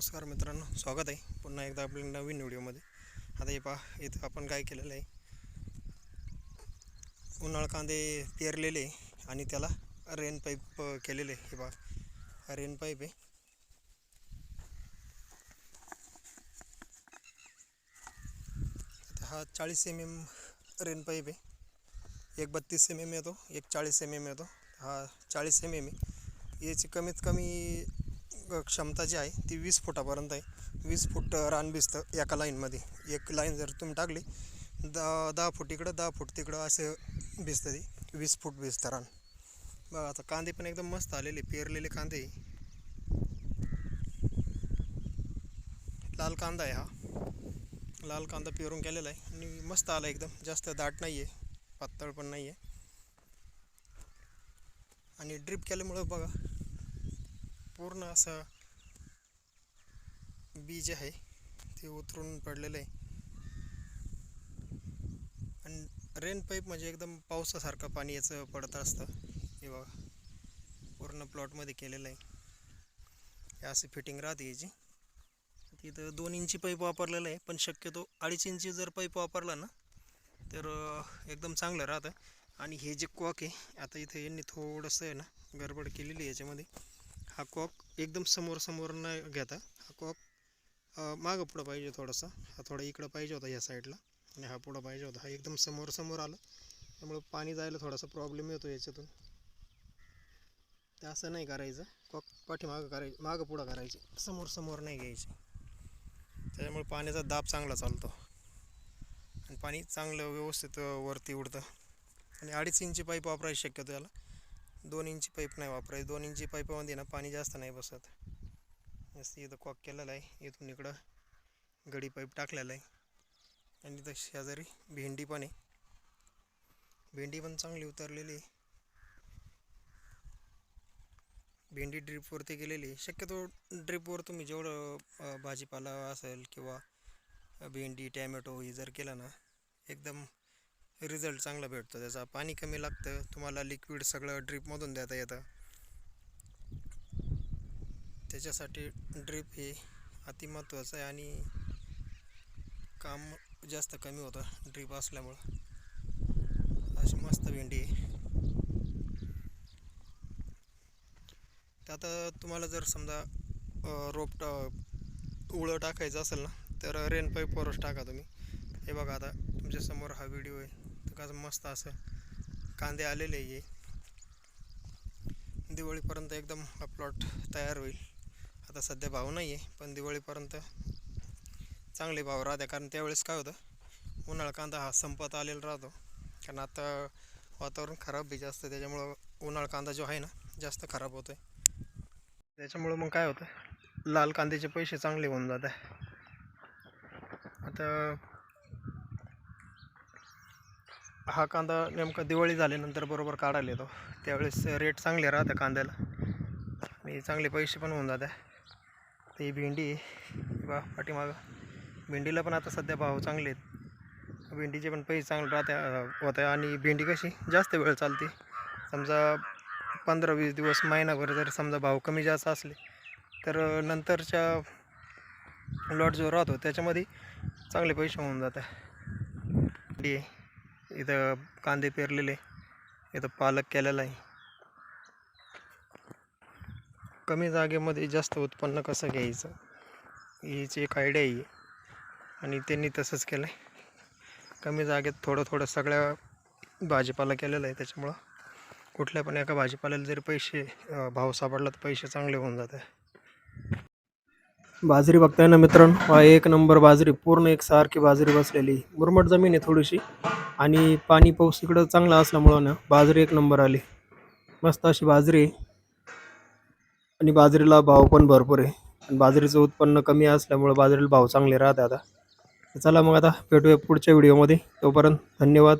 नमस्कार मित्रांनो स्वागत आहे. पुन्हा एकदा आपल्या नवीन व्हिडिओमध्ये. आता हे पहा इथं आपण काय केलेलं आहे. उन्हाळ कांदे पेरलेले आहे आणि त्याला रेन पाईप केलेले आहे. हे पहा रेन पाईप आहे. आता हा चाळीस एम एम रेन पाईप आहे. एक बत्तीस एम एम येतो एक चाळीस एम एम येतो. हा चाळीस एम एम आहे. याची कमीत कमी क्षमता जी आहे ती वीस फुटापर्यंत आहे. वीस फूट रान भिजतं एका लाईनमध्ये. एक लाईन जर तुम्ही टाकली दहा दहा फूट इकडं दहा फूट तिकडं असं भिजतं ती. वीस फूट भिजतं रान. बघा आता कांदे पण एकदम मस्त आलेले पेरलेले कांदे. लाल कांदा आहे हा. लाल कांदा पेरून केलेला आहे. आणि मस्त आला एकदम. जास्त दाट नाही आहे पातळ पण नाही आहे आणि ड्रिप केल्यामुळं बघा पूर्ण असं बी जे आहे ते उतरून पडलेलं आहे. आणि रेन पाईप म्हणजे एकदम पावसासारखं पाणी याचं पडत असतं. हे बघा पूर्ण प्लॉटमध्ये केलेलं आहे. हे असं फिटिंग राहते याची. तिथं दोन इंची पाईप वापरलेलं आहे पण शक्यतो अडीच इंची जर पाईप वापरला ना तर एकदम चांगलं राहतं. आणि हे जे कॉक आहे आता इथे यांनी थोडंसं आहे ना गडबड केलेली आहे याच्यामध्ये. हा कॉक एकदम समोर समोर न घेता हा कॉक मागं पुढं पाहिजे थोडासा. हा थोडा इकडं पाहिजे होता या साईडला. आणि हा पुढं पाहिजे होता. हा एकदम समोर समोर आला. त्यामुळं पाणी जायला थोडासा प्रॉब्लेम येतो याच्यातून. ते असं नाही करायचं. कॉक पाठीमागं करायचं मागं पुढं करायचे. समोर समोर नाही घ्यायचे. त्याच्यामुळे पाण्याचा दाब चांगला चालतो. आणि पाणी चांगलं व्यवस्थित वरती उडतं. आणि अडीच इंची पाईप वापरायची शक्यतो याला. दोन इंची पाईप नाही वापरायची. दोन इंची पाईपामध्ये ना पाणी जास्त नाही बसत. जास्त इथं कॉक केलेला आहे. इथून इकडं गडी पाईप टाकलेला आहे. आणि इथं शेजारी भेंडी पण आहे. भेंडी पण चांगली उतरलेली आहे. भेंडी ड्रीपवरती गेलेली आहे. शक्यतो ड्रीपवर तुम्ही जेवढं भाजीपाला असेल किंवा भेंडी टॅमॅटो हे जर केलं ना एकदम रिझल्ट चांगला भेटतो. त्याचा पाणी कमी लागतं तुम्हाला लिक्विड सगळं ड्रीपमधून देता येतं. त्याच्यासाठी ड्रीप हे अति महत्त्वाचं आहे आणि काम जास्त कमी होतं ड्रीप असल्यामुळं. अशी मस्त भेंडी आहे. आता तुम्हाला जर समजा रोप उळं टाकायचं असेल ना तर रेनपाईप पाईपवरच टाका तुम्ही. हे बघा आता तुमच्यासमोर हा व्हिडिओ आहे. तर मस्त असं कांदे आलेले आहे दिवाळीपर्यंत एकदम हा प्लॉट तयार होईल. आता सध्या भाव नाही आहे पण दिवाळीपर्यंत चांगले भाव राहते. कारण त्यावेळेस काय होतं उन्हाळा कांदा हा संपत आलेला राहतो. कारण आता वातावरण खराब बी जास्त त्याच्यामुळं उन्हाळा कांदा जो आहे ना जास्त खराब होतो आहे त्याच्यामुळं मग काय होतं लाल कांद्याचे पैसे चांगले होऊन जात आहे आता हा कांदा नेमका दिवाळी झाल्यानंतर बरोबर काढायला येतो. त्यावेळेस रेट चांगले राहतं कांद्याला. आणि चांगले पैसे पण होऊन जात. आहे ते भेंडी आहे बा पाठीमागं. भेंडीला पण आता सध्या भाव चांगले आहेत. भेंडीचे पण पैसे चांगले राहते होते. आणि भेंडी कशी जास्त वेळ चालते. समजा पंधरा वीस दिवस महिनाभर जर समजा भाव कमी जास्त असले तर नंतरच्या लॉट जो राहतो त्याच्यामध्ये चांगले पैसे होऊन जातात भेंडी आहे. इथं कांदे पेरलेले. इथं पालक केलेला आहे. कमी जागेमध्ये जास्त उत्पन्न कसं घ्यायचं? हीच एक आयडिया आहे. आणि त्यांनी तसंच केलं आहे कमी जागेत थोडं थोडं सगळ्या भाजीपाला केलेला आहे. त्याच्यामुळं कुठल्या पण एका भाजीपाल्याला जरी पैसे भाव सापडला तर पैसे चांगले होऊन जात आहे बाजरी बघताय ना मित्रांनो हा एक नंबर बाजरी पूर्ण एक सारखी बाजरी बसलेली. मुरमट जमीन आहे थोडीशी आणि पाणी पाऊस इकडं चांगला असल्यामुळं ना बाजरी एक नंबर आली. मस्त अशी बाजरी आहे. आणि बाजरीला भाव पण भरपूर आहे. आणि बाजरीचं उत्पन्न कमी असल्यामुळं बाजरीला भाव चांगले राहते आता. चला मग आता भेटूया पुढच्या व्हिडिओमध्ये तोपर्यंत धन्यवाद.